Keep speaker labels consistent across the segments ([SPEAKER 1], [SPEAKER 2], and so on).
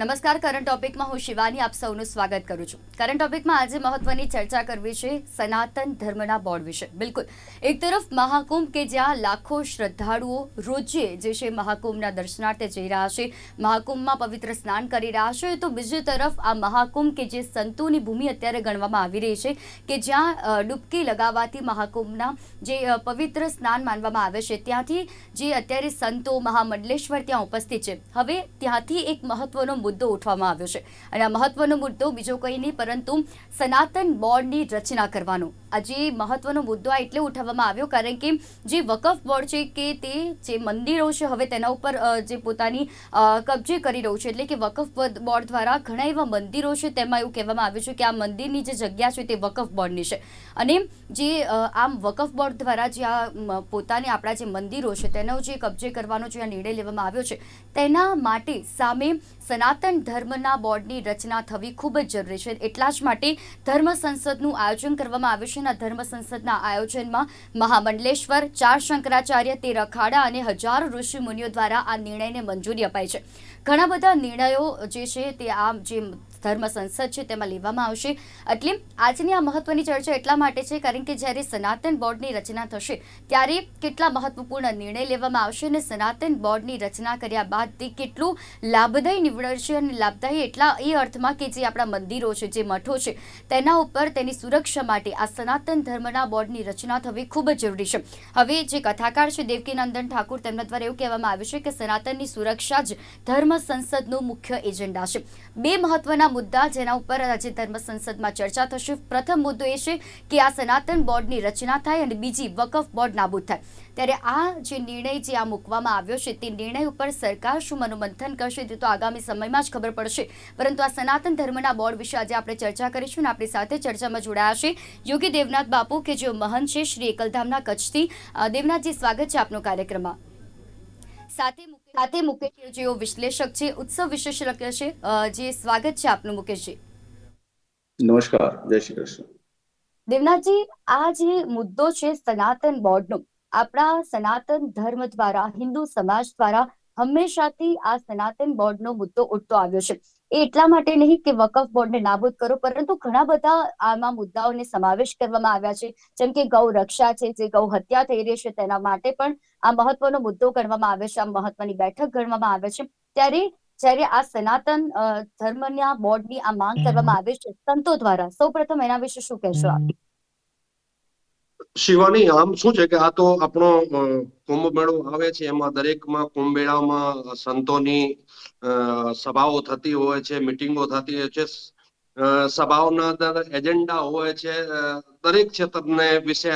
[SPEAKER 1] નમસ્કાર કરંટ ટોપિકમાં હું શિવાની આપ સૌનું સ્વાગત કરું છું. કરંટ ટોપિકમાં આજે મહત્વની ચર્ચા કરવી છે સનાતન ધર્મના બોર્ડ વિશે. બિલકુલ. એક તરફ મહાકુંભ કે જ્યાં લાખો શ્રદ્ધાળુઓ રોજે જે છે મહાકુંભના દર્શનાર્થે જઈ રહ્યા છે, મહાકુંભમાં પવિત્ર સ્નાન કરી રહ્યા છે, તો બીજી તરફ આ મહાકુંભ કે જે સંતોની ભૂમિ અત્યારે ગણવામાં આવી રહી છે, કે જ્યાં ડૂબકી લગાવવાથી મહાકુંભના જે પવિત્ર સ્નાન માનવામાં આવે છે, ત્યાંથી જે અત્યારે સંતો મહામંડલેશ્વર ત્યાં ઉપસ્થિત છે. હવે ત્યાંથી એક મહત્વનો મુદ્દો ઉઠવામાં આવ્યો છે. અને આ મહત્વનો મુદ્દો બીજો કંઈ નહીં, પરંતુ સનાતન બોર્ડની રચના કરવાનો. આજે મહત્વનો મુદ્દો આ એટલે ઉઠાવવામાં આવ્યો, કારણ કે જે વકફ બોર્ડ છે કે તે જે મંદિરો છે, હવે તેના ઉપર જે પોતાની કબજે કરી રહ્યું છે. એટલે કે વકફ બોર્ડ- બોર્ડ દ્વારા ઘણા એવા મંદિરો છે, તેમાં એવું કહેવામાં આવ્યું છે કે આ મંદિરની જે જગ્યા છે તે વકફ બોર્ડની છે. અને જે આમ વકફ બોર્ડ દ્વારા જે આ પોતાને આપણા જે મંદિરો છે, તેનો જે કબજે કરવાનો જે આ નિર્ણય લેવામાં આવ્યો છે, તેના માટે સામે સનાતન ધર્મના બોર્ડની રચના થવી ખૂબ જ જરૂરી છે. એટલા જ માટે ધર્મ સંસદનું આયોજન કરવામાં આવ્યું છે અને ધર્મ સંસદના આયોજનમાં મહામંડલેશ્વર, ચાર શંકરાચાર્ય, તેર અખાડા અને હજારો ઋષિ મુનિઓ દ્વારા આ નિર્ણયને મંજૂરી અપાઈ છે. ઘણા બધા નિર્ણયો જે છે તે આ જે ધર્મ સંસદ છે, તેમાં લેવામાં આવશે. એટલે આજની આ મહત્વની ચર્ચા એટલા માટે છે, કારણ કે જ્યારે સનાતન બોર્ડની રચના થશે, ત્યારે કેટલા મહત્વપૂર્ણ નિર્ણય લેવામાં આવશે અને સનાતન બોર્ડની રચના કર્યા બાદ તે કેટલું લાભદાયી નીવડશે અને લાભદાયી એટલા એ અર્થમાં કે જે આપણા મંદિરો છે, જે મઠો છે, તેના ઉપર તેની સુરક્ષા માટે આ સનાતન ધર્મના બોર્ડની રચના થવી ખૂબ જ જરૂરી છે. હવે જે કથાકાર છે, દેવકીનંદન ઠાકુર, તેમના દ્વારા એવું કહેવામાં આવ્યું છે કે સનાતનની સુરક્ષા જ ધર્મ સંસદનો મુખ્ય એજન્ડા છે. બે મહત્વના મુદ્દા જેના ઉપર આજે ધર્મ સંસદમાં ચર્ચા થશે. પ્રથમ મુદ્દો એ છે કે આ સનાતન બોર્ડની રચના થાય અને બીજી વકફ બોર્ડ નાબૂદ થાય. ત્યારે આ જે નિર્ણય જે આ મૂકવામાં આવ્યો છે તે નિર્ણય ઉપર સરકાર શું મનોમંથન કરશે તે તો આગામી સમયમાં જ ખબર પડશે. પરંતુ આ સનાતન ધર્મના બોર્ડ વિશે આજે આપણે ચર્ચા કરીશું અને આપણી સાથે ચર્ચામાં જોડાયા છે યોગી દેવનાથ બાપુ કે જેઓ મહંત છે શ્રી એકલધામના કચ્છથી. દેવનાથજી, સ્વાગત છે આપનો કાર્યક્રમમાં. સાથે સાથે મુકેશ જેઓ વિશ્લેષક છે ઉત્સવ વિશેષ છે જે સ્વાગત છે આપનું મુકેશજી.
[SPEAKER 2] નમસ્કાર જય શ્રી કૃષ્ણ.
[SPEAKER 1] દેવનાથજી આ જે મુદ્દો છે સનાતન બોર્ડનો આપણા સનાતન ધર્મ દ્વારા હિન્દુ સમાજ દ્વારા હંમેશાથી આ સનાતન બોર્ડનો મુદ્દો ઉઠતો આવ્યો છે. એ એટલા માટે નહીં કે વકફ બોર્ડને નાબૂદ કરો, પરંતુ ઘણા બધા આમાં મુદ્દાઓને સમાવેશ કરવામાં આવ્યા છે. જેમ કે ગૌ રક્ષા છે, જે ગૌ હત્યા થઈ રહી છે, તેના માટે પણ આ મહત્વનો મુદ્દો ગણવામાં આવે છે, આ મહત્વની બેઠક ગણવામાં આવે છે. ત્યારે જ્યારે આ સનાતન ધર્મના બોર્ડની આ માંગ કરવામાં આવે છે, સંતો દ્વારા, સૌપ્રથમ એના વિશે શું કહેશો આપ?
[SPEAKER 3] શિવાની, આમ શું છે કે આ તો આપણો કુંભ મેળો આવે છે, એમાં દરેકમાં કુંભ મેળામાં સંતોની સભાઓ થતી હોય છે મિટિંગો થતી હોય છે સભાઓના એજન્ડા હોય છે દરેક ક્ષેત્રને વિશે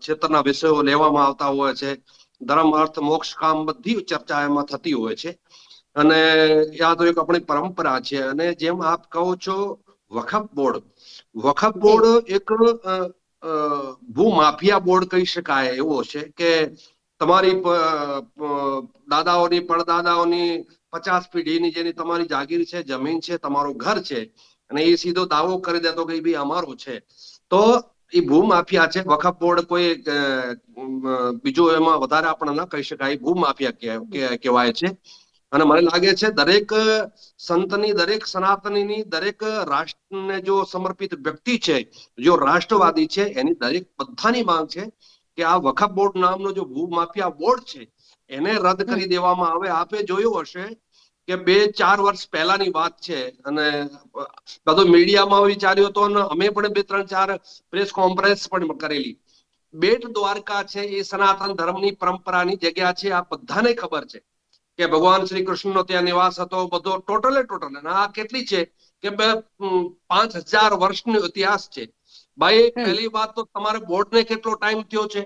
[SPEAKER 3] ક્ષેત્રના વિષયો લેવામાં આવતા હોય છે. ધર્મ અર્થ મોક્ષ કામ બધી ચર્ચા એમાં થતી હોય છે. અને યાદ તો એક આપણી પરંપરા છે અને જેમ આપ કહો છો વખફ બોર્ડ. વખફ બોર્ડ એક ભૂમાફિયા બોર્ડ કહી શકાય એવો છે કે તમારી દાદાઓની પડદાદાઓની પચાસ પેઢીની જેની તમારી જાગીર છે જમીન છે તમારું ઘર છે અને એ સીધો દાવો કરી દેતો કે ભાઈ અમારો છે. તો એ ભૂમાફિયા છે વખફ બોર્ડ કોઈ અ, એમાં વધારે આપણે ન કહી શકાય ભૂમાફિયા કહે- કહે- કહેવાય છે. અને મને લાગે છે દરેક સંતની દરેક સનાતનીની દરેક રાષ્ટ્રને જો સમર્પિત વ્યક્તિ છે જો રાષ્ટ્રવાદી છે એની દરેક બધાની માંગ છે કે આ વખફ બોર્ડ નામનો જો ભૂમાફિયા બોર્ડ છે એને રદ કરી દેવામાં આવે. આપે જોયું હશે કે બે ચાર વર્ષ પહેલાની વાત છે. અને બધું મીડિયામાં વિચાર્યું હતો અને અમે પણ બે ત્રણ ચાર પ્રેસ કોન્ફરન્સ પણ કરેલી. બેટ દ્વારકા છે એ સનાતન ધર્મની પરંપરાની જગ્યા છે. આ બધાને ખબર છે કે ભગવાન શ્રી કૃષ્ણનો ત્યાં નિવાસ હતો. બધો ટોટલે ટોટલ. અને આ કેટલી છે કે બે પાંચ હજાર વર્ષનો ઇતિહાસ છે. ભાઈ પહેલી વાત તો તમારે બોર્ડને કેટલો ટાઈમ થયો છે?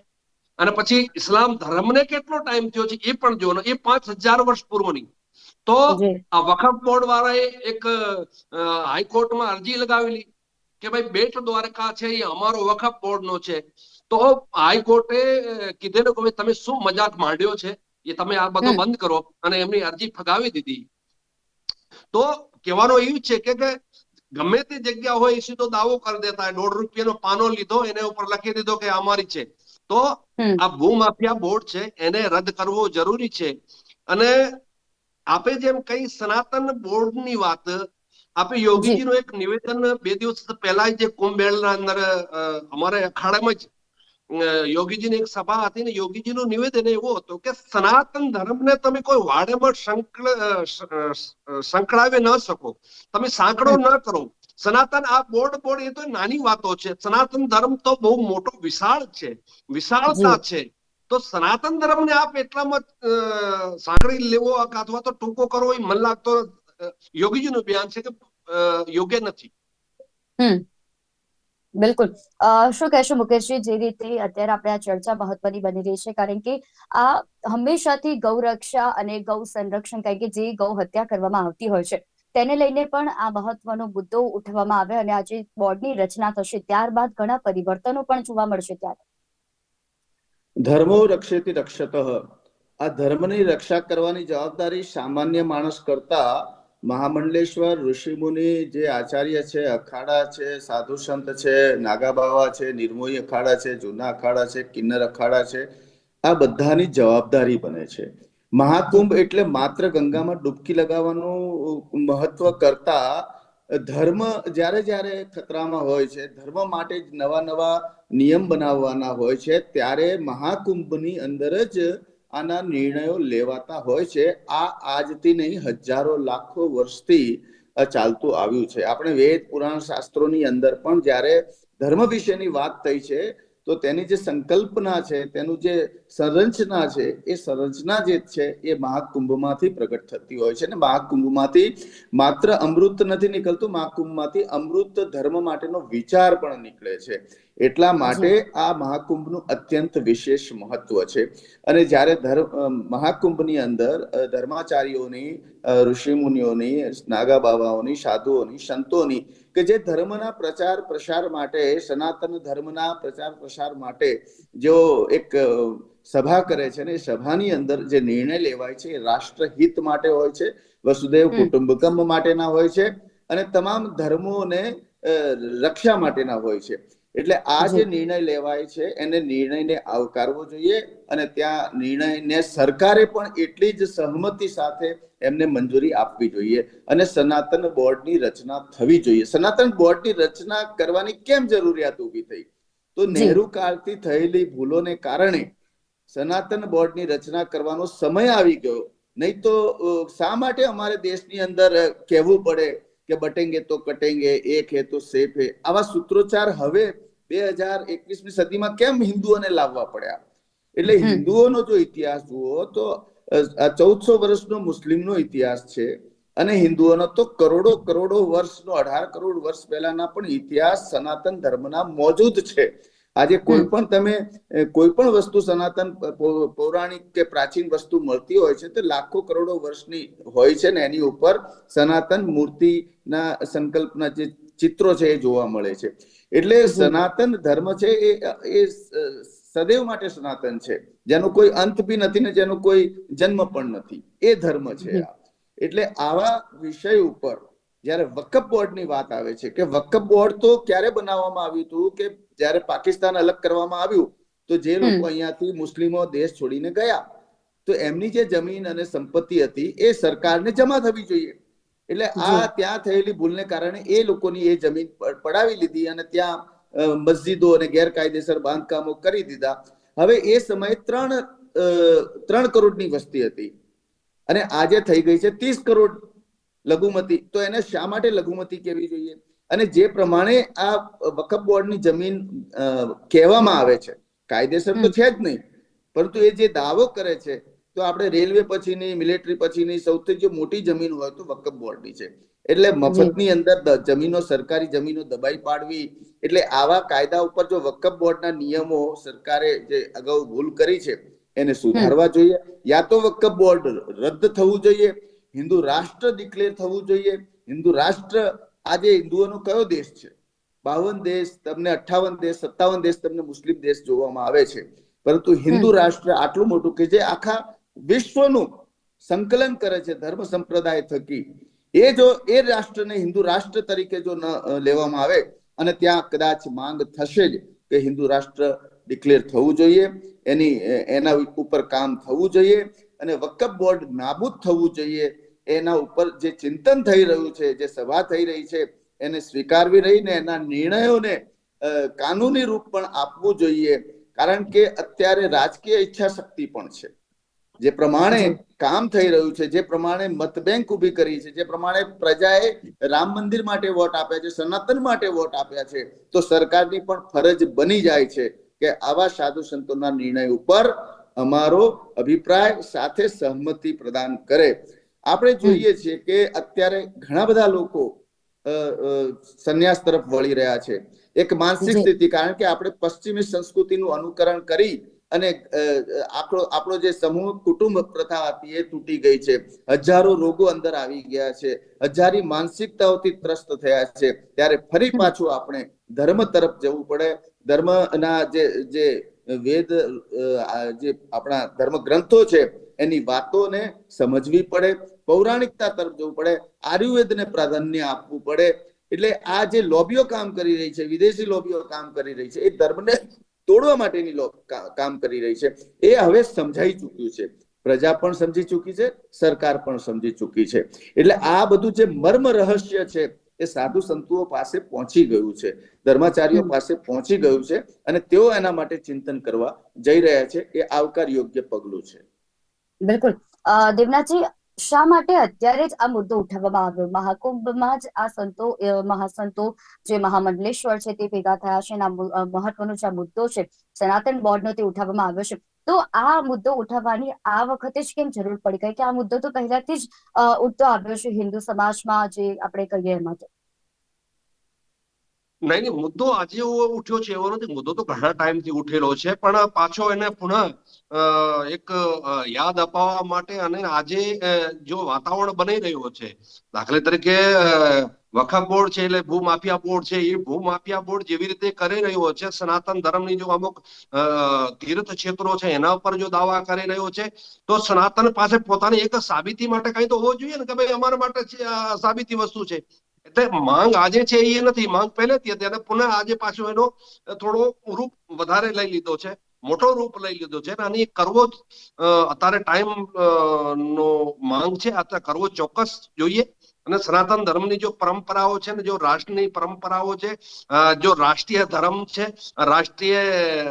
[SPEAKER 3] અને પછી ઇસ્લામ ધર્મને કેટલો ટાઈમ થયો છે એ પણ જોવાનો એ પાંચ હજાર વર્ષ પૂર્વની. તો આ વખફ બોર્ડ વાળાએ એક હાઈકોર્ટમાં અરજી લગાવેલી કે ભાઈ બેટ દ્વારકા છે એ અમારો વખફ બોર્ડનો છે. તો હાઈકોર્ટે કીધેલું કે તમે શું મજાક માંડ્યો છે? એ તમે આ બધો બંધ કરો અને એમની અરજી ફગાવી દીધી. તો કહેવાનો એવું છે કે ગમે તે જગ્યા હોય એ સીધો દાવો કરી દેતા દોઢ રૂપિયાનો પાનો લીધો એને ઉપર લખી દીધો કે અમારી છે. તો. આ ભૂમાફિયા બોર્ડ છે એને રદ કરવો જરૂરી છે. અને આપે જેમ કઈ સનાતન બોર્ડની વાત આપે યોગીજીનું એક નિવેદન બે દિવસ પહેલા જે કુંભમેળના અંદર અમારે અખાડામાં જ યોગીજીની એક સભા હતી ને યોગીજીનું નિવેદન એવું હતું કે સનાતન ધર્મને તમે કોઈ વાડેમાં સંકળાવી ન શકો. તમે સાંકળો ન કરો. સનાતન આ બોર્ડ બોર્ડ એ તો નાની વાતો છે. સનાતન ધર્મ તો બહુ મોટો વિશાળ છે. વિશાળતા છે. તો સનાતન ધર્મને આપ એટલામાં સાંકળી લેવો અથવા તો ટૂંકો કરવો એ મને લાગતો યોગીજીનું બયાન છે કે યોગ્ય નથી.
[SPEAKER 1] બિલકુલ. શું કહેશો મુકેશજી? જે રીતે અત્યારે આપણે આ ચર્ચા મહત્વની બની રહી છે, કારણ કે આ હંમેશાથી ગૌ રક્ષા અને ગૌ સંરક્ષણ કારણ કે જે ગૌ હત્યા કરવામાં આવતી હોય છે, તેને લઈને પણ આ મહત્વનો મુદ્દો ઉઠવામાં આવે અને આજે બોર્ડની રચના થશે, ત્યારબાદ ઘણા પરિવર્તનો પણ જોવા મળશે ત્યારે.
[SPEAKER 2] ધર્મો રક્ષેતી રક્ષત. આ ધર્મની રક્ષા કરવાની જવાબદારી સામાન્ય માણસ કરતા મહામંડલેશ્વર, ઋષિમુનિ જે આચાર્ય છે, અખાડા છે, સાધુ સંત છે, નાગાબાવા છે, નિર્મોહી અખાડા છે, જૂના અખાડા છે, કિન્નર અખાડા છે, આ બધાની જવાબદારી બને છે. મહાકુંભ એટલે માત્ર ગંગામાં ડૂબકી લગાવવાનું મહત્વ કરતા ધર્મ જ્યારે જ્યારે ખતરામાં હોય છે, ધર્મ માટે જ નવા નવા નિયમ બનાવવાના હોય છે, ત્યારે મહાકુંભની અંદર જ આના નિર્ણયો લેવાતા હોય છે. આ આજથી નહીં, હજારો લાખો વર્ષથી ચાલતું આવ્યું છે. આપણે વેદ, પુરાણ શાસ્ત્રોની અંદર પણ જ્યારે ધર્મ વિશેની વાત થઈ છે, તો તેની જે સંકલ્પના છે, તેનું જે સંરચના છે એ સંરચના જે છે એ મહાકુંભમાંથી પ્રગટ થતી હોય છે અને મહાકુંભમાંથી માત્ર અમૃત નથી નીકળતું મહાકુંભમાંથી અમૃત ધર્મ માટેનો વિચાર પણ નીકળે છે. એટલા માટે આ મહાકુંભનું અત્યંત વિશેષ મહત્વ છે. અને જ્યારે ધર્મ મહાકુંભની અંદર ધર્માચાર્યોની ઋષિમુનિઓની નાગા બાબાઓની સાધુઓની સંતોની કે જે ધર્મના પ્રચાર પ્રસાર માટે સનાતન ધર્મના પ્રચાર પ્રસાર માટે જેઓ એક સભા કરે છે ને સભાની અંદર જે નિર્ણય લેવાય છે એ રાષ્ટ્રહિત માટે હોય છે વસુદેવ કુટુંબકમ માટેના હોય છે અને તમામ ધર્મોને રક્ષા માટેના હોય છે. એટલે આ જે નિર્ણય લેવાય છે એને નિર્ણયને આવકારવો જોઈએ અને ત્યાં નિર્ણયને સરકારે પણ એટલી જ સહમતિ સાથે એમને મંજૂરી આપવી જોઈએ અને સનાતન બોર્ડની રચના થવી જોઈએ. સનાતન બોર્ડની રચના કરવાની કેમ જરૂરિયાત ઊભી થઈ? તો. નહેરુ કાળથી થયેલી ભૂલોને કારણે સનાતન બોર્ડની રચના કરવાનો સમય આવી ગયો. નહીં તો શા માટે અમારે દેશની અંદર કહેવું પડે કે બટેંગે તો કટેંગે એક હે તો સેફ હે? આવા સૂત્રોચ્ચાર હવે બે હજાર એકવીસમી સદીમાં કેમ હિન્દુઓને લાવવા પડ્યા? એટલે. હિન્દુઓનો જો ઇતિહાસ જુઓ તો ચૌદસો વર્ષનો મુસ્લિમનો ઇતિહાસ છે અને હિન્દુઓનો તો કરોડો કરોડો વર્ષનો અઢાર કરોડ વર્ષ પહેલાના પણ ઇતિહાસ સનાતન ધર્મના મોજૂદ છે. આજે કોઈ પણ તમે કોઈ પણ વસ્તુ સનાતન પૌરાણિક કે પ્રાચીન વસ્તુ મળતી હોય છે તો લાખો કરોડો વર્ષની હોય છે ને એની ઉપર સનાતન મૂર્તિના સંકલ્પના જે ચિત્રો છે એ જોવા મળે છે. એટલે સનાતન ધર્મ છે એ એ સદૈવ માટે સનાતન છે. જેનો કોઈ અંત બી નથી ને જેનો કોઈ જન્મ પણ નથી. એ ધર્મ છે એટલે આવા વિષય ઉપર જ્યારે વકફ બોર્ડની વાત આવે છે કે વકફ બોર્ડ તો ક્યારે બનાવવામાં આવ્યું હતું કે જ્યારે પાકિસ્તાન અલગ કરવામાં આવ્યું તો જે લોકો અહીંયાથી મુસ્લિમો દેશ છોડીને ગયા. તો એમની જે જમીન અને સંપત્તિ હતી એ સરકારને જમા થવી જોઈએ. એટલે આ ત્યાં થયેલી ભૂલને કારણે એ લોકોની એ જમીન પડાવી લીધી અને ત્યાં મસ્જિદો અને ગેરકાયદેસર બાંધકામો કરી દીધા. હવે એ સમયે ત્રણ ત્રણ કરોડની વસ્તી હતી. અને આજે થઈ ગઈ છે ત્રીસ કરોડ લઘુમતી. તો એને શા માટે લઘુમતી કહેવી જોઈએ? અને જે પ્રમાણે આ વકફ બોર્ડની જમીન કહેવામાં આવે છે. કાયદેસર તો છે જ નહીં. પરંતુ એ જે દાવો કરે છે તો આપણે રેલવે પછીની મિલિટરી પછીની સૌથી જે મોટી જમીન હોય તો વકફ બોર્ડની છે. એટલે મફતની અંદર જમીનો સરકારી જમીનો દબાઈ પાડવી એટલે આવા કાયદા ઉપર જો વકફ બોર્ડના નિયમો સરકારે જે અગાઉ ભૂલ કરી છે એને સુધારવા જોઈએ. યા તો વકફ બોર્ડ રદ થવું જોઈએ હિન્દુ રાષ્ટ્ર ડિક્લેર થવું જોઈએ. હિન્દુ રાષ્ટ્ર આજે હિન્દુઓનો કયો દેશ છે? બાવન દેશ તમને અઠ્ઠાવન દેશ સત્તાવન દેશ તમને મુસ્લિમ દેશ જોવામાં આવે છે. પરંતુ હિન્દુ રાષ્ટ્ર આટલું મોટું કે જે આખા વિશ્વનું સંકલન કરે છે ધર્મ સંપ્રદાય થકી. એ જો એ રાષ્ટ્રને હિન્દુ રાષ્ટ્ર તરીકે જો ન લેવામાં આવે અને ત્યાં કદાચ માંગ થશે જ કે હિન્દુ રાષ્ટ્ર ડિક્લેર થવું જોઈએ. એની એના ઉપર કામ થવું જોઈએ. અને વકફ બોર્ડ નાબૂદ થવું જોઈએ. એના ઉપર જે ચિંતન થઈ રહ્યું છે જે સભા થઈ રહી છે એને સ્વીકારવી રહીને એના નિર્ણયોને કાનૂની રૂપ પણ આપવું જોઈએ. કારણ કે અત્યારે રાજકીય ઈચ્છા શક્તિ પણ છે. જે પ્રમાણે કામ થઈ રહ્યું છે જે પ્રમાણે મતબેંક ઊભી કરી છે જે પ્રમાણે પ્રજાએ રામ મંદિર માટે વોટ આપ્યા છે સનાતન માટે વોટ આપ્યા છે તો સરકારની પણ ફરજ બની જાય છે કે આવા સાધુ સંતોના નિર્ણય ઉપર અમારો અભિપ્રાય સાથે સહમતિ પ્રદાન કરે. આપણે જોઈએ છીએ કે અત્યારે ઘણા બધા લોકો સંન્યાસ તરફ વળી રહ્યા છે. એક માનસિક સ્થિતિ કારણ કે આપણે પશ્ચિમી સંસ્કૃતિનું અનુકરણ કરી અને આપણો આપણો જે સમૂહ કુટુંબ પ્રથા હતી એ તૂટી ગઈ છે. હજારો રોગો અંદર આવી ગયા છે. હજારી માનસિકતાઓથી ત્રસ્ત થયા છે. ત્યારે ફરી પાછું આપણે ધર્મ તરફ જવું પડે. ધર્મના જે જે વેદ જે આપણા ધર્મ ગ્રંથો છે એની વાતોને સમજવી પડે પૌરાણિકતા તરફ જવું પડે આયુર્વેદને પ્રાધાન્ય આપવું પડે. એટલે આ જે લોબીઓ કામ કરી રહી છે વિદેશી લોબીઓ કામ કરી રહી છે એ ધર્મને તોડવા માટેની કામ કરી રહી છે એ હવે સમજાઈ ચૂક્યું છે. પ્રજા પણ સમજી ચૂકી છે સરકાર પણ સમજી ચૂકી છે. એટલે આ બધું જે મર્મ રહસ્ય છે એ સાધુ સંતુઓ પાસે પહોંચી ગયું છે. ધર્માચાર્યો પાસે પહોંચી ગયું છે અને તેઓ એના માટે ચિંતન કરવા જઈ રહ્યા છે એ આવકાર યોગ્ય પગલું છે.
[SPEAKER 1] બિલકુલ. દેવનાથજી, શા માટે અત્યારે જ આ મુદ્દો ઉઠાવવામાં આવ્યો? મહાકુંભમાં જ આ સંતો મહાસંતો જે મહામંડલેશ્વર છે તે ભેગા થયા છે એના મહત્વનો જે મુદ્દો છે, સનાતન બોર્ડનો તે ઉઠાવવામાં આવ્યો છે. તો આ મુદ્દો ઉઠાવવાની આ વખતે જ કેમ જરૂર પડી? ગઈ કે આ મુદ્દો તો પહેલાથી જ ઉઠતો આવ્યો છે હિન્દુ સમાજમાં જે આપણે કહીએ એમાં તો.
[SPEAKER 3] નહીં નહીં, મુદ્દો આજે ઉઠ્યો છે, એવો નથી, મુદ્દો તો ઘણા ટાઈમથી ઉઠેલો છે, પણ પાછો એને પુનઃ એક યાદ અપાવવા માટે અને આજે જો વાતાવરણ બની રહ્યો છે, દાખલા તરીકે વખફ બોર્ડ છે એટલે ભૂમાફિયા બોર્ડ છે એ ભૂમાફિયા બોર્ડ જેવી રીતે કરી રહ્યો છે, સનાતન ધર્મની જો અમુક તીર્થ ક્ષેત્રો છે, એના ઉપર જો દાવા કરી રહ્યો છે, તો સનાતન પાસે પોતાની એક સાબિતી માટે કઈ તો હોવો જોઈએ ને કે ભાઈ અમારા માટે સાબિતી વસ્તુ છે. એટલે માંગ આજે છે એ નથી. માંગ પહેલેથી હતી અને પુનઃ આજે પાછો એનો થોડો રૂપ વધારે લઈ લીધો છે. મોટો રૂપ લઈ લીધો છે અને એ કરવો જ અત્યારે ટાઈમ નો માંગ છે. અત્યારે કરવો ચોક્કસ જોઈએ. અને સનાતન ધર્મની જો પરંપરાઓ છે ને જો રાષ્ટ્રની પરંપરાઓ છે જો રાષ્ટ્રીય ધર્મ છે રાષ્ટ્રીય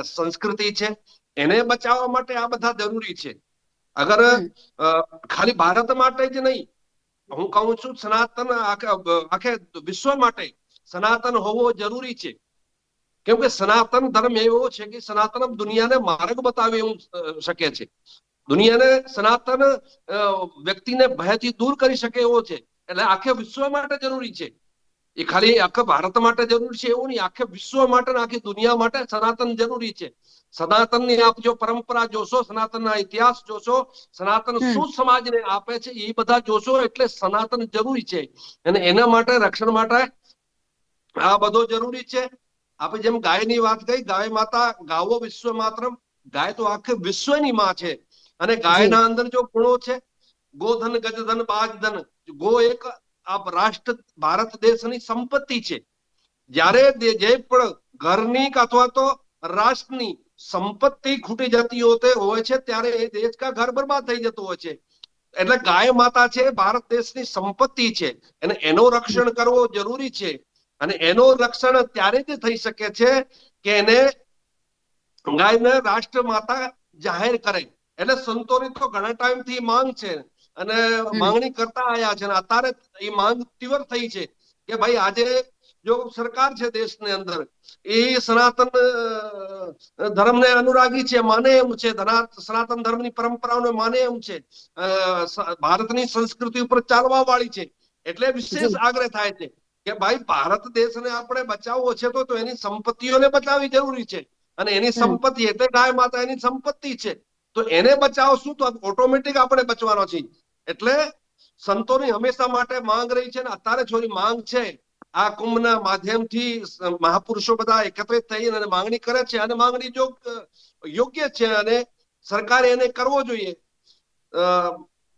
[SPEAKER 3] સંસ્કૃતિ છે એને બચાવવા માટે આ બધા જરૂરી છે. અગર ખાલી ભારત માટે જ નહીં હું કહું છું, સનાતન આખે વિશ્વ માટે સનાતન હોવો જરૂરી છે. કેમ કે સનાતન ધર્મ એવો છે કે સનાતન દુનિયાને માર્ગ બતાવે એવું શકે છે. દુનિયાને સનાતન વ્યક્તિને ભયથી દૂર કરી શકે એવો છે. એટલે આખે વિશ્વ માટે જરૂરી છે. એ ખાલી આખા ભારત માટે જરૂરી છે એવું નહીં, આખે વિશ્વ માટે આખી દુનિયા માટે સનાતન જરૂરી છે. સનાતનની આપ જો પરંપરા જોશો સનાતનના ઇતિહાસ જોશો સનાતન. શું સમાજને આપે છે એ બધા જોશો એટલે સનાતન જરૂરી છે. અને એના માટે રક્ષણ માટે આ બધો જરૂરી છે. આપણે જેમ ગાયની વાત કહી ગાય માતા ગાવો વિશ્વ માત્ર ગાય તો આખે વિશ્વની માં છે. અને ગાયના અંદર જો ગુણો છે ગોધન ગજધન બાજધન ગો એક આ રાષ્ટ્ર ભારત દેશની સંપત્તિ છે. જ્યારે જે પણ ઘરની અથવા તો રાષ્ટ્રની સંપત્તિ ખૂટી જતી હોય છે ત્યારે એ દેશ કા ઘર બરબાદ થઈ જતો હોય છે. એટલે ગાય માતા છે ભારત દેશની સંપત્તિ છે. અને એનો રક્ષણ કરવો જરૂરી છે. અને એનો રક્ષણ ત્યારે જ થઈ શકે છે કે એને ગાયને રાષ્ટ્ર માતા જાહેર કરે. એટલે સંતોની તો ઘણા ટાઈમથી માંગ છે. અને માંગણી કરતા આયા છે. અને અત્યારે એ માંગ તીવ્ર થઈ છે કે ભાઈ આજે જો સરકાર છે દેશની અંદર એ સનાતન ધર્મને અનુરાગી છે માને એમ છે સનાતન ધર્મની પરંપરાઓને માને એમ છે ભારતની સંસ્કૃતિ ઉપર ચાલવા વાળી છે એટલે વિશેષ આગ્રહ થાય છે કે ભાઈ ભારત દેશને આપણે બચાવવો છે તો એની સંપત્તિઓને બચાવવી જરૂરી છે અને એની સંપત્તિ એટલે ગાય માતા એની સંપત્તિ છે. તો એને બચાવશું તો ઓટોમેટિક આપણે બચવાનો છે એટલે સંતોની હંમેશા માટે માંગ રહી છે ને અત્યારે છોરી માંગ છે. આ કુંભના માધ્યમથી મહાપુરુષો બધા એકત્રિત થઈ અને માંગણી કરે છે અને માંગણી જો યોગ્ય છે અને સરકારે એને કરવો જોઈએ.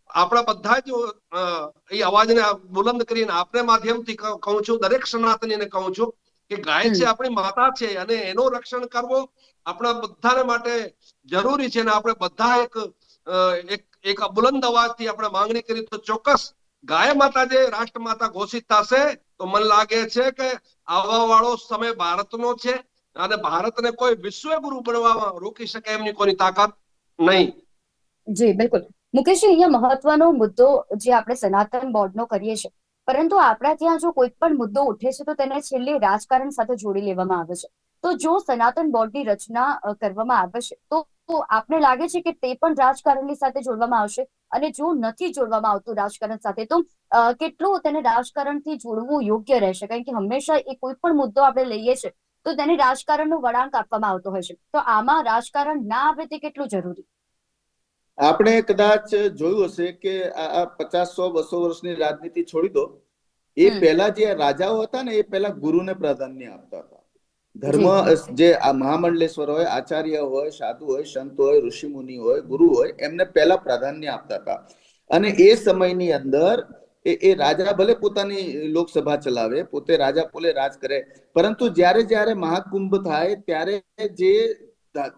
[SPEAKER 3] આપણા બધા જ એ અવાજને બુલંદ કરીને આપણે માધ્યમથી કહું છું દરેક સનાતનીને કહું છું કે ગાય છે આપણી માતા છે અને એનું રક્ષણ કરવું આપણા બધાને માટે જરૂરી છે અને આપણે બધા એક એક બુલંદ અવાજથી આપણે માંગણી કરી તો ચોક્કસ ગાય માતા જે રાષ્ટ્રમાતા ઘોષિત થશે, તો મને લાગે છે કે આવવા વાળો સમય ભારતનો છે અને ભારતને કોઈ વિશ્વગુરુ બનવામાં રોકી શકે એમની કોઈની તાકાત નહીં.
[SPEAKER 1] જી, બિલકુલ. મુકેશજી, અહીંયા મહત્વનો મુદ્દો જે આપણે સનાતન બોર્ડનો કરીએ છીએ, પરંતુ આપણા ત્યાં જો કોઈ પણ મુદ્દો ઉઠે છે, તો તેને છેલ્લે રાજકારણ સાથે જોડી લેવામાં આવે છે. તો જો સનાતન બોર્ડની રચના કરવામાં આવે છે તો આપને લાગે છે કે તે પણ રાજકારણની સાથે જોડવામાં આવશે? અને જો નથી જોડવામાં આવતું રાજકારણ સાથે તો કેટલું તેને રાજકારણથી જોડવું યોગ્ય રહેશે? કારણ કે હંમેશા એ કોઈ પણ મુદ્દો આપણે લઈએ છીએ તો તેને રાજકારણનો વળાંક આપવામાં આવતો હોય છે. તો આમાં રાજકારણ ના આવે તે કેટલું જરૂરી?
[SPEAKER 2] આપણે કદાચ જોયું હશે કે આ પચાસ સો બસો વર્ષની રાજનીતિ છોડી દો એ પહેલા જે રાજાઓ હતા ને એ પહેલા ગુરુને પ્રાધાન્ય આપતા હતા. ધર્મ જે. આ મહામંડલેશ્વર હોય આચાર્ય હોય સાધુ હોય સંત હોય ઋષિ મુનિ હોય ગુરુ હોય એમને પહેલા પ્રાધાન્ય આપતા હતા. અને એ સમયની અંદર એ એ રાજા ભલે પોતાની લોકસભા ચલાવે પોતે રાજા પોલે રાજ કરે પરંતુ જ્યારે જ્યારે મહાકુંભ થાય ત્યારે જે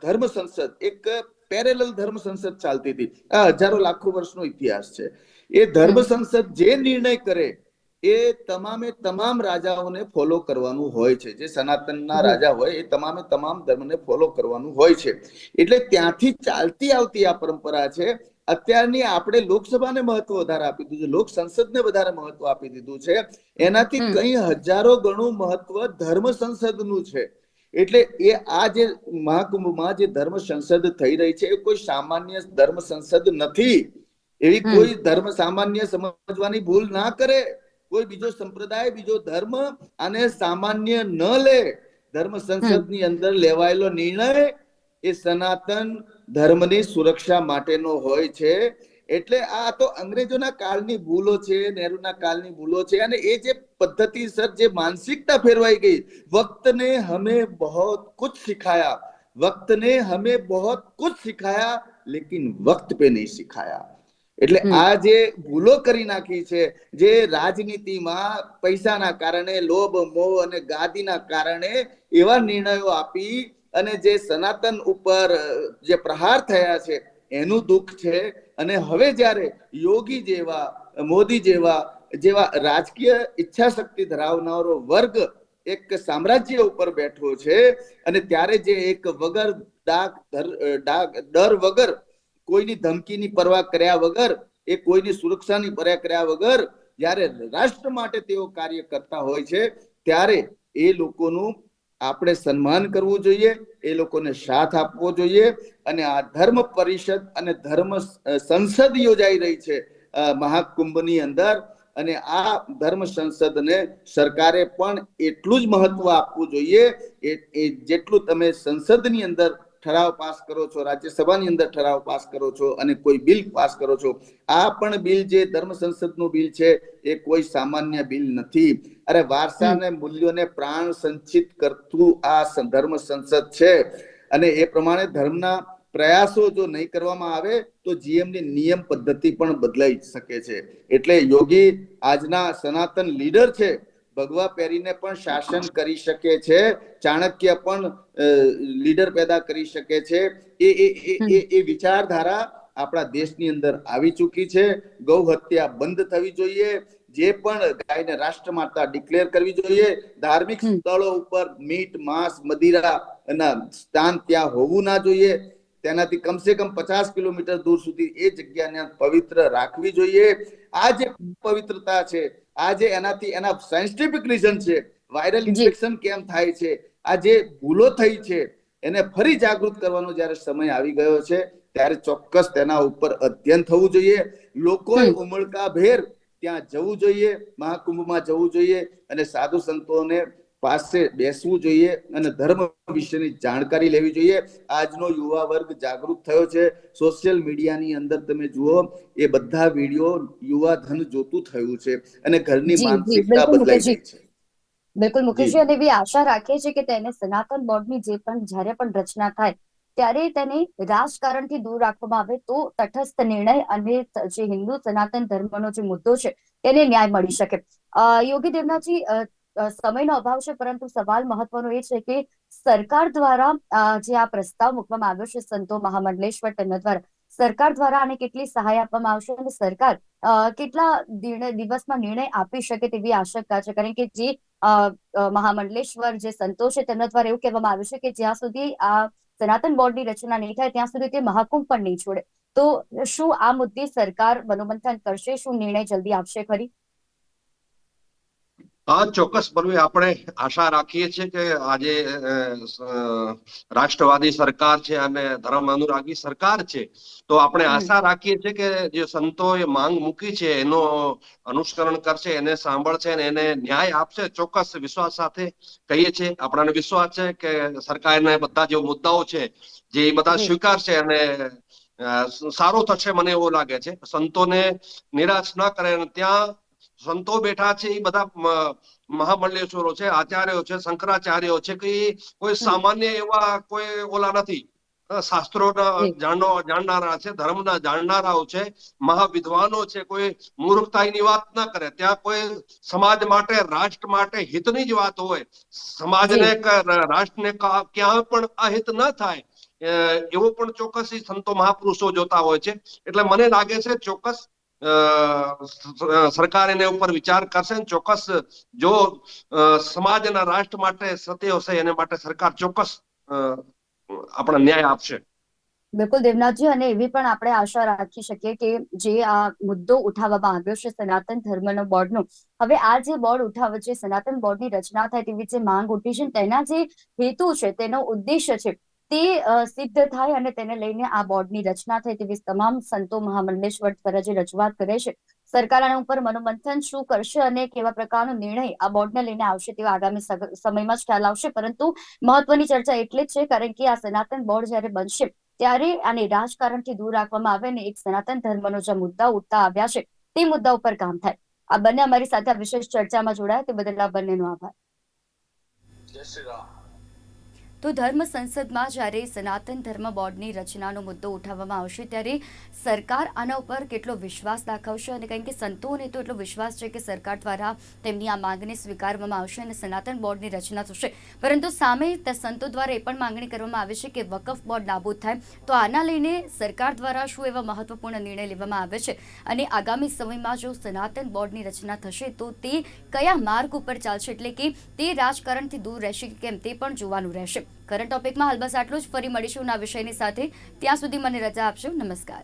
[SPEAKER 2] ધર્મ સંસદ એક પેરેલલ ધર્મ સંસદ ચાલતી હતી. આ હજારો લાખો વર્ષનો ઇતિહાસ છે. એ ધર્મ સંસદ જે નિર્ણય કરે એ તમામે તમામ રાજાઓને ફોલો કરવાનું હોય છે. જે સનાતનના રાજા હોય એ તમામે તમામ ધર્મને ફોલો કરવાનું હોય છે. એટલે ત્યાંથી ચાલતી આવતી આ પરંપરા છે અત્યારની આપણે લોકસભાને મહત્વ વધારે આપી દીધું છે લોક સંસદને વધારે મહત્વ આપી દીધું છે. એનાથી કઈ હજારો ગણું મહત્વ ધર્મ સંસદનું છે. એટલે એ આ જે મહાકુંભમાં જે ધર્મ સંસદ થઈ રહી છે એ કોઈ સામાન્ય ધર્મ સંસદ નથી. એવી કોઈ ધર્મ સામાન્ય સમજવાની ભૂલ ના કરે. કોઈ બીજો સંપ્રદાય, બીજો ધર્મ આને સામાન્ય ન લે, ધર્મ સંસદની અંદર લેવાયેલો નિર્ણય એ સનાતન ધર્મની સુરક્ષા માટેનો હોય છે. એટલે આ તો અંગ્રેજોના કાળની ભૂલો છે, નહેરુના કાળની ભૂલો છે અને એ જે પદ્ધતિ પદ્ધતિસર જે માનસિકતા ફેરવાઈ ગઈ વક્ત ને હમે બહોત કુછ સિખાયા વક્ત હમે બહોત કુછ સિખાયા લેકિન વક્ત પે નહીં સિખાયા એટલે આ જે ભૂલો કરી નાખી છે જે રાજનીતિમાં પૈસાના કારણે લોભ મોહ અને ગાદીના કારણે એવા નિર્ણયો આપી અને જે સનાતન ઉપર જે પ્રહાર થયા છે એનું દુઃખ છે. અને હવે જ્યારે યોગી જેવા મોદી જેવા જેવા રાજકીય ઈચ્છા શક્તિ ધરાવનારો વર્ગ એક સામ્રાજ્ય ઉપર બેઠો છે અને ત્યારે જે એક વગર ડાક ડાક ડર વગર કોઈની ધમકીની પરવા કર્યા વગર, એ કોઈની સુરક્ષાની પરવા કર્યા વગર, જ્યારે રાષ્ટ્ર માટે તેઓ કાર્ય કરતા હોય છે, ત્યારે એ લોકોનું આપણે સન્માન કરવું જોઈએ, એ લોકોને સાથ આપવો જોઈએ, અને આ ધર્મ પરિષદ અને ધર્મ સંસદ યોજાઈ રહી છે મહાકુંભની અંદર, અને આ ધર્મ સંસદને સરકારે પણ એટલું જ મહત્વ આપવું જોઈએ એ જેટલું તમે સંસદની અંદર ઠરાવ પાસ કરો છો રાજ્યસભાની અંદર ઠરાવ પાસ કરો છો અને કોઈ બિલ પાસ કરો છો આ પણ બિલ જે ધર્મ સંસદનું બિલ છે એ કોઈ સામાન્ય બિલ નથી. અરે વારસાને મૂલ્યોને પ્રાણ સંચિત કરતું આ ધર્મ સંસદ છે. અને એ પ્રમાણે ધર્મના પ્રયાસો જો નહીં કરવામાં આવે તો જીએમની નિયમ પદ્ધતિ પણ બદલાઈ શકે છે. એટલે યોગી આજના સનાતન લીડર છે ભગવા પહેરીને પણ શાસન કરી શકે છે ચાણક્ય પણ લીડર પેદા કરી શકે છે. એ એ એ- વિચારધારા આપણા દેશની અંદર આવી ચૂકી છે. ગૌ હત્યા બંધ થવી જોઈએ. જે પણ ગાયને રાષ્ટ્રમાતા ડિક્લેર કરવી જોઈએ. ધાર્મિક. સ્થળો ઉપર મીટ માંસ મદિરા ના સ્થાન ત્યાં હોવું ના જોઈએ. તેનાથી કમસે કમ પચાસ કિલોમીટર દૂર સુધી એ જગ્યાને પવિત્ર રાખવી જોઈએ આ જે પવિત્રતા છે આ જે એનાથી એના સાયન્ટિફિક રીઝન છે વાયરલ. ઇન્ફેક્શન કેમ થાય છે આ જે ભૂલો થઈ છે એને ફરી જાગૃત કરવાનો જ્યારે સમય આવી ગયો છે ત્યારે ચોક્કસ તેના ઉપર અધ્યયન થવું જોઈએ લોકોએ. ઉમળકા ભેર ત્યાં જવું જોઈએ મહાકુંભમાં જવું જોઈએ અને સાધુ સંતોને પાસે બેસવું જોઈએ અને ધર્મ વિશેની જાણકારી લેવી જોઈએ. આજનો યુવા વર્ગ જાગૃત થયો છે. સોશિયલ મીડિયાની અંદર તમે જુઓ એ બધા વીડિયો યુવા ધન જોતું થયું છે અને ઘરની માનસિકતા બદલાઈ ગઈ છે.
[SPEAKER 1] બિલકુલ મુકેશજી અને એવી આશા રાખીએ છીએ કે તેને સનાતન બોર્ડની જે પણ જ્યારે પણ રચના થાય ત્યારે તેને રાજકારણથી દૂર રાખવામાં આવે તો તટસ્થ નિર્ણય અને જે હિન્દુ સનાતન ધર્મનો જે મુદ્દો છે તેને ન્યાય મળી શકે. યોગી દેવનાથજી સમયનો અભાવ છે, પરંતુ સવાલ મહત્વનો એ છે કે સરકાર દ્વારા જે આ પ્રસ્તાવ મૂકવામાં આવ્યો છે સંતો મહામંડલેશ્વર તેમના દ્વારા, સરકાર દ્વારા આને કેટલી સહાય આપવામાં આવશે અને સરકાર કેટલા દિવસમાં નિર્ણય આપી શકે તેવી આશંકા છે? કારણ કે જે મહામંડલેશ્વર જે સંતો છે તેમના દ્વારા એવું કહેવામાં આવ્યું છે કે જ્યાં સુધી આ સનાતન બોર્ડની રચના નહીં થાય, ત્યાં સુધી તે મહાકુંભ પણ નહીં છોડે. તો શું આ મુદ્દે સરકાર મનોમંથન કરશે? શું નિર્ણય જલ્દી આપશે ખરી?
[SPEAKER 3] હા ચોક્કસ બલવી આપણે આશા રાખીએ છીએ કે આજે રાષ્ટ્રવાદી સરકાર છે અને ધર્મ અનુરાગી સરકાર છે તો આપણે આશા રાખીએ છીએ કે જે સંતોએ માંગ મૂકી છે એનો અનુસરણ કરશે એને સાંભળશે અને એને ન્યાય આપશે ચોક્કસ વિશ્વાસ સાથે કહીએ છીએ. આપણાને વિશ્વાસ છે કે સરકારના બધા જે મુદ્દાઓ છે જે એ બધા સ્વીકારશે અને સારો થશે મને એવું લાગે છે. સંતોને નિરાશ ન કરે અને ત્યાં સંતો બેઠા છે એ બધા મહામંડલેશ્વરો છે આચાર્યો છે શંકરાચાર્યો છે કે કોઈ સામાન્ય એવા કોઈ ઓલા નથી. શાસ્ત્રોના જાણો જાણનારા છે ધર્મના જાણનારાઓ છે મહાવિદ્વાનો છે કોઈ મૂર્ખતાની વાત ના કરે. ત્યાં કોઈ સમાજ માટે રાષ્ટ્ર માટે હિતની જ વાત હોય. સમાજને રાષ્ટ્રને ક્યાં પણ અહિત ના થાય. એવો પણ ચોક્કસ સંતો મહાપુરુષો જોતા હોય છે. એટલે મને લાગે છે ચોક્કસ સરકાર ઉપર વિચાર કરશે ને ચોક્કસ જો સમાજના રાષ્ટ્ર માટે સત્ય હશે, એને માટે સરકાર ચોક્કસ આપણે ન્યાય આપશે.
[SPEAKER 1] બિલકુલ, દેવનાથજી, અને એવી પણ આપણે આશા રાખી શકીએ કે જે આ મુદ્દો ઉઠાવવામાં આવ્યો છે સનાતન ધર્મનો બોર્ડનો, હવે આ જે બોર્ડ ઉઠાવે છે, સનાતન બોર્ડની રચના થાય તેવી જે માંગ ઉઠી છે તેના જે હેતુ છે, તેનો ઉદ્દેશ્ય છે તે સિદ્ધ થાય અને તેને લઈને આ બોર્ડની રચના થાય તેવી તમામ સંતો મહામંડેશ્વર દ્વારા રજૂઆત કરે છે સરકાર આના ઉપર મનોમંથન શું કરશે અને કેવા પ્રકારનો નિર્ણય આ બોર્ડને લઈને આવશે તેવા આગામી સમયમાં જ ખ્યાલ આવશે. પરંતુ મહત્વની ચર્ચા એટલે જ છે, કારણ કે આ સનાતન બોર્ડ જ્યારે બનશે, ત્યારે આને રાજકારણથી દૂર રાખવામાં આવે અને એક સનાતન ધર્મનો જે મુદ્દા ઉઠતા આવ્યા છે, તે મુદ્દા ઉપર કામ થાય. આ બંને અમારી સાથે આ વિશેષ ચર્ચામાં જોડાયા, તે બદલ આ બંનેનો આભાર.
[SPEAKER 2] જય શ્રી રામ.
[SPEAKER 1] તો ધર્મ સંસદમાં જ્યારે સનાતન ધર્મ બોર્ડની રચનાનો મુદ્દો ઉઠાવવામાં આવશે, ત્યારે સરકાર આના ઉપર કેટલો વિશ્વાસ દાખવશે અને કારણ કે સંતોને તો એટલો વિશ્વાસ છે કે સરકાર દ્વારા તેમની આ માંગને સ્વીકારવામાં આવશે અને સનાતન બોર્ડની રચના થશે. પરંતુ સામે સંતો દ્વારા એ પણ માંગણી કરવામાં આવે છે કે વકફ બોર્ડ નાબૂદ થાય. તો આના લઈને સરકાર દ્વારા શું એવા મહત્વપૂર્ણ નિર્ણય લેવામાં આવે છે? અને આગામી સમયમાં જો સનાતન બોર્ડની રચના થશે, તો તે કયા માર્ગ ઉપર ચાલશે? એટલે કે તે રાજકારણથી દૂર રહેશે કે કેમ? તે પણ જોવાનું રહેશે. કરંટ ટોપિકમાં હાલ બસ આટલું જ. ફરી મળીશું આ વિષયની સાથે. ત્યાં સુધી મને રજા આપશો. નમસ્કાર.